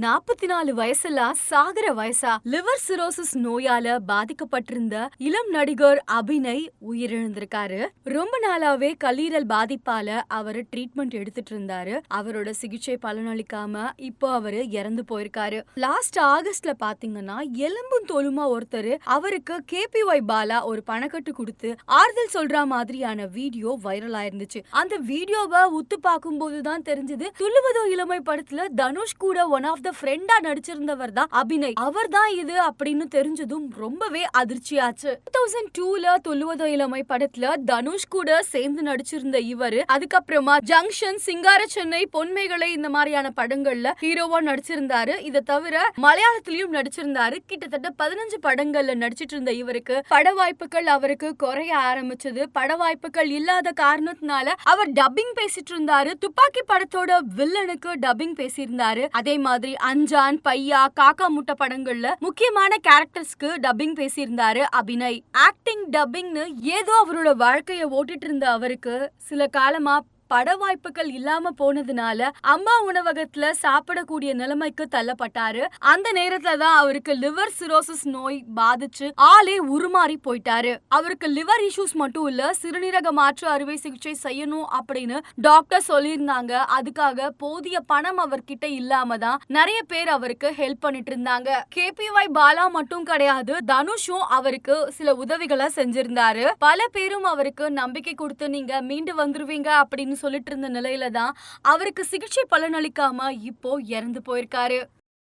நாற்பத்தி நாலு வயசுல சாகர வயசா லிவர் சிரோசிஸ் நோயால பாதிக்கப்பட்டிருந்த இளம் நடிகர் அபிநய் உயிரிழந்திருக்காரு. ரொம்ப நாளாவே கல்லீரல் பாதிப்பால அவர் ட்ரீட்மெண்ட் எடுத்துட்டு இருந்தாரு அவரோட சிகிச்சை பலனளிக்காம இப்போ அவரு இறந்து போயிருக்காரு. லாஸ்ட் ஆகஸ்ட்ல பாத்தீங்கன்னா எலும்பும் தோலுமா ஒருத்தர் அவருக்கு கேபிஒய் பாலா ஒரு பணக்கட்டு கொடுத்து ஆறுதல் சொல்ற மாதிரியான வீடியோ வைரல் ஆயிருந்துச்சு. அந்த வீடியோவை உத்து பார்க்கும் போதுதான் தெரிஞ்சது. துள்ளுவதோ இளமை படத்துல தனுஷ் கூட ஒன் ஆஃப் த ஃப்ரெண்டா நடிச்சிருந்தவர் தான் அபிநய். அவர் தான் இது அப்படின்னு தெரிஞ்சதும் ரொம்பவே அதிர்ச்சியாச்சு. டூ தௌசண்ட் டூல துள்ளுவதோ இளமை படத்துல தனுஷ் கூட சேர்ந்து நடிச்சிருந்த இவரு அதுக்கப்புறமா ஜங்ஷன் சிங்கார சென்னை பொன்மைகளை இந்த மாதிரியான படங்கள்ல ஹீரோவா நடிச்சிருந்தாரு. இதை தவிர மலையாளத்திலயும் நடிச்சிருந்தாரு. கிட்டத்தட்ட பதினஞ்சு படங்கள்ல நடிச்சிட்டு இருந்த இவருக்கு பட வாய்ப்புகள் அவருக்கு குறைய ஆரம்பிச்சது. பட வாய்ப்புகள் இல்லாத காரணத்தினால அவர் டப்பிங் பேசிட்டு இருந்தாரு துப்பாக்கி படத்தோட வில்லனுக்கு டப்பிங் பேசியிருந்தாரு. அதே மாதிரி அஞ்சான் பையா காக்கா முட்டை படங்கள்ல முக்கியமான கேரக்டர்ஸ்க்கு டப்பிங் பேசியிருந்தாரு அபிநய். ஆக்டிங் டப்பிங்னு ஏதோ அவரோட வாழ்க்கைய ஓட்டிட்டு இருந்த அவருக்கு சில காலமா பட வாய்ப்புகள் இல்லாம போனதுனால அம்மா உணவகத்துல சாப்பிடக்கூடிய நிலைமைக்கு தள்ளப்பட்டாரு. அந்த நேரத்துல தான் அவருக்கு லிவர் சிரோசிஸ் நோய் பாதிச்சு ஆளே உருமாறி போயிட்டாரு. அவருக்கு லிவர் இஷ்யூஸ் மட்டும் இல்ல சிறுநீரக மாற்று அறுவை சிகிச்சை செய்யணும் அப்படின்னு டாக்டர் சொல்லியிருந்தாங்க. அதுக்காக போதிய பணம் அவர்கிட்ட இல்லாம தான் நிறைய பேர் அவருக்கு ஹெல்ப் பண்ணிட்டு இருந்தாங்க. கேபிஒய் பாலா மட்டும் கிடையாது தனுஷும் அவருக்கு சில உதவிகளை செஞ்சிருந்தாரு. பல பேரும் அவருக்கு நம்பிக்கை கொடுத்து நீங்க மீண்டு வந்துருவீங்க அப்படின்னு சொல்லிட்டு இருந்த நிலையில தான் அவருக்கு சிகிச்சை பலனளிக்காம இப்போ இறந்து போயிருக்காரு.